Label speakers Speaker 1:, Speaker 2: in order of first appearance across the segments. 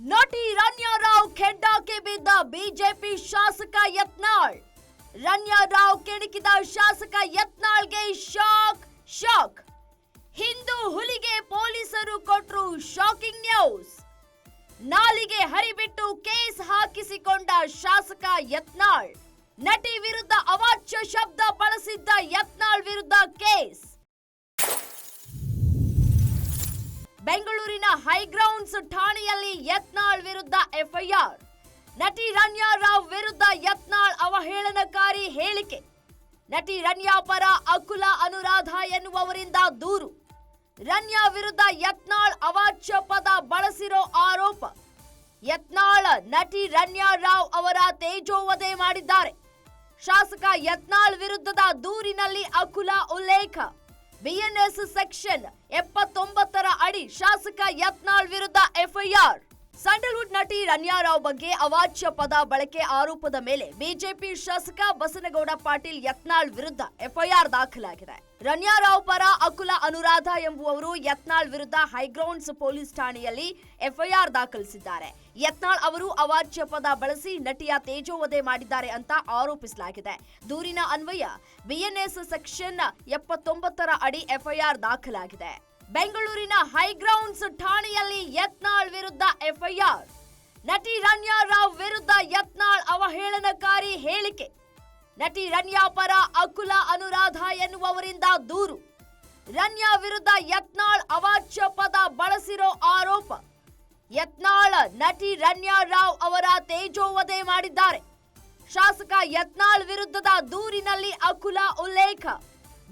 Speaker 1: ನಟಿ ರಣ್ಯಾ ರಾವ್ ಖೆಡ್ಡಾಕೆ ಬಿದ್ದ ಬಿಜೆಪಿ ಶಾಸಕ ಯತ್ನಾಳ್. ರಣ್ಯಾ ರಾವ್ ಕೆಣಕಿದ ಶಾಸಕ ಯತ್ನಾಳ್ಗೆ ಶಾಕ್ ಶಾಕ್. ಹಿಂದೂ ಹುಲಿಗೆ ಪೊಲೀಸರು ಕೊಟ್ಟರು ಶಾಕಿಂಗ್ ನ್ಯೂಸ್. ನಾಲಿಗೆ ಹರಿಬಿಟ್ಟು ಕೇಸ್ ಹಾಕಿಸಿಕೊಂಡ ಶಾಸಕ ಯತ್ನಾಳ್. ನಟಿ ವಿರುದ್ಧ ಅವಾಚ್ಯ ಶಬ್ದ ಬಳಸಿದ್ದ ಯತ್ನಾಳ್ ವಿರುದ್ಧ ಕೇಸ್. ಬೆಂಗಳೂರಿನ ಹೈಗ್ರೌಂಡ್ಸ್ ಠಾಣೆಯಲ್ಲಿ ಯತ್ನಾಳ್ ವಿರುದ್ಧ ಎಫ್ಐಆರ್. ನಟಿ ರಣ್ಯಾ ರಾವ್ ವಿರುದ್ಧ ಯತ್ನಾಳ್ ಅವಹೇಳನಕಾರಿ ಹೇಳಿಕೆ. ನಟಿ ರಣ್ಯಾ ಪರ ಅಕುಲ ಅನುರಾಧ ಎನ್ನುವವರಿಂದ ದೂರು. ರಣ್ಯಾ ವಿರುದ್ಧ ಯತ್ನಾಳ್ ಅವಾಚ್ಯ ಪದ ಬಳಸಿರೋ ಆರೋಪ. ಯತ್ನಾಳ್ ನಟಿ ರಣ್ಯಾ ರಾವ್ ಅವರ ತೇಜೋವಧೆ ಮಾಡಿದ್ದಾರೆ. ಶಾಸಕ ಯತ್ನಾಳ್ ವಿರುದ್ಧದ ದೂರಿನಲ್ಲಿ ಅಕುಲ ಉಲ್ಲೇಖ. ಬಿಎನ್ಎಸ್ ಸೆಕ್ಷನ್ ಎಪ್ಪತ್ತೊಂಬತ್ತರ ಅಡಿ ಶಾಸಕ ಯತ್ನಾಳ್ ವಿರುದ್ಧ ಎಫ್ಐಆರ್. ಸ್ಯಾಂಡಲ್ವುಡ್ ನಟಿ ರನ್ಯಾ ರಾವ್ ಬಗ್ಗೆ ಅವಾಚ್ಯ ಪದ ಬಳಕೆ ಆರೋಪದ ಮೇಲೆ ಬಿಜೆಪಿ ಶಾಸಕ ಬಸನಗೌಡ ಪಾಟೀಲ್ ಯತ್ನಾಳ್ ವಿರುದ್ಧ ಎಫ್ಐಆರ್ ದಾಖಲಾಗಿದೆ. ರನ್ಯಾ ರಾವ್ ಪರ ಅಕುಲ ಅನುರಾಧ ಎಂಬುವವರು ಯತ್ನಾಳ್ ವಿರುದ್ಧ ಹೈಗ್ರೌಂಡ್ಸ್ ಪೊಲೀಸ್ ಠಾಣೆಯಲ್ಲಿ ಎಫ್ಐಆರ್ ದಾಖಲಿಸಿದ್ದಾರೆ. ಯತ್ನಾಳ್ ಅವರು ಅವಾಚ್ಯ ಪದ ಬಳಸಿ ನಟಿಯ ತೇಜೋವಧೆ ಮಾಡಿದ್ದಾರೆ ಅಂತ ಆರೋಪಿಸಲಾಗಿದೆ. ದೂರಿನ ಅನ್ವಯ ಬಿಎನ್ಎಸ್ ಸೆಕ್ಷನ್ ಎಪ್ಪತ್ತೊಂಬತ್ತರ ಅಡಿ ಎಫ್ಐಆರ್ ದಾಖಲಾಗಿದೆ. ಬೆಂಗಳೂರಿನ ಹೈಗ್ರೌಂಡ್ಸ್ ಠಾಣೆಯಲ್ಲಿ ಯತ್ನಾಳ್ ವಿರುದ್ಧ ಎಫ್ಐಆರ್. ನಟಿ ರಣ್ಯಾ ರಾವ್ ವಿರುದ್ಧ ಯತ್ನಾಳ್ ಅವಹೇಳನಕಾರಿ ಹೇಳಿಕೆ. ನಟಿ ರಣ್ಯಾ ಪರ ಅಕುಲ ಅನುರಾಧ ಎನ್ನುವವರಿಂದ ದೂರು. ರಣ್ಯಾ ವಿರುದ್ಧ ಯತ್ನಾಳ್ ಅವಾಚ್ಯ ಪದ ಬಳಸಿರೋ ಆರೋಪ. ಯತ್ನಾಳ್ ನಟಿ ರಣ್ಯಾ ರಾವ್ ಅವರ ತೇಜೋವಧೆ ಮಾಡಿದ್ದಾರೆ. ಶಾಸಕ ಯತ್ನಾಳ್ ವಿರುದ್ಧದ ದೂರಿನಲ್ಲಿ ಅಕುಲ ಉಲ್ಲೇಖ.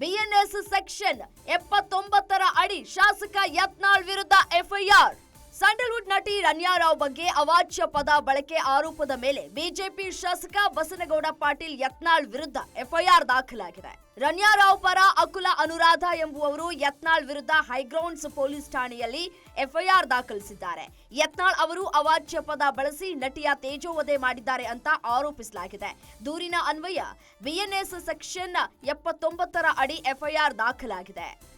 Speaker 1: ಬಿಎನ್ಎಸ್ ಸೆಕ್ಷನ್ ಎಪ್ಪತ್ತೊಂಬತ್ತರ ಅಡಿ ಶಾಸಕ ಯತ್ನಾಳ್ ವಿರುದ್ಧ ಎಫ್ಐಆರ್. ಸ್ಯಾಂಡಲ್ವುಡ್ ನಟಿ ರನ್ಯಾರಾವ್ ಬಗ್ಗೆ ಅವಾಚ್ಯ ಪದ ಬಳಕೆ ಆರೋಪದ ಮೇಲೆ ಬಿಜೆಪಿ ಶಾಸಕ ಬಸನಗೌಡ ಪಾಟೀಲ್ ಯತ್ನಾಳ್ ವಿರುದ್ಧ ಎಫ್ಐಆರ್ ದಾಖಲಾಗಿದೆ. ರನ್ಯಾರಾವ್ ಪರ ಅಕುಲ ಅನುರಾಧ ಎಂಬುವವರು ಯತ್ನಾಳ್ ವಿರುದ್ಧ ಹೈಗ್ರೌಂಡ್ಸ್ ಪೊಲೀಸ್ ಠಾಣೆಯಲ್ಲಿ ಎಫ್ಐಆರ್ ದಾಖಲಿಸಿದ್ದಾರೆ. ಯತ್ನಾಳ್ ಅವರು ಅವಾಚ್ಯ ಪದ ಬಳಸಿ ನಟಿಯ ತೇಜೋವಧೆ ಮಾಡಿದ್ದಾರೆ ಅಂತ ಆರೋಪಿಸಲಾಗಿದೆ. ದೂರಿನ ಅನ್ವಯ ಬಿಎನ್ಎಸ್ ಸೆಕ್ಷನ್ ಎಪ್ಪತ್ತೊಂಬತ್ತರ ಅಡಿ ಎಫ್ಐಆರ್ ದಾಖಲಾಗಿದೆ.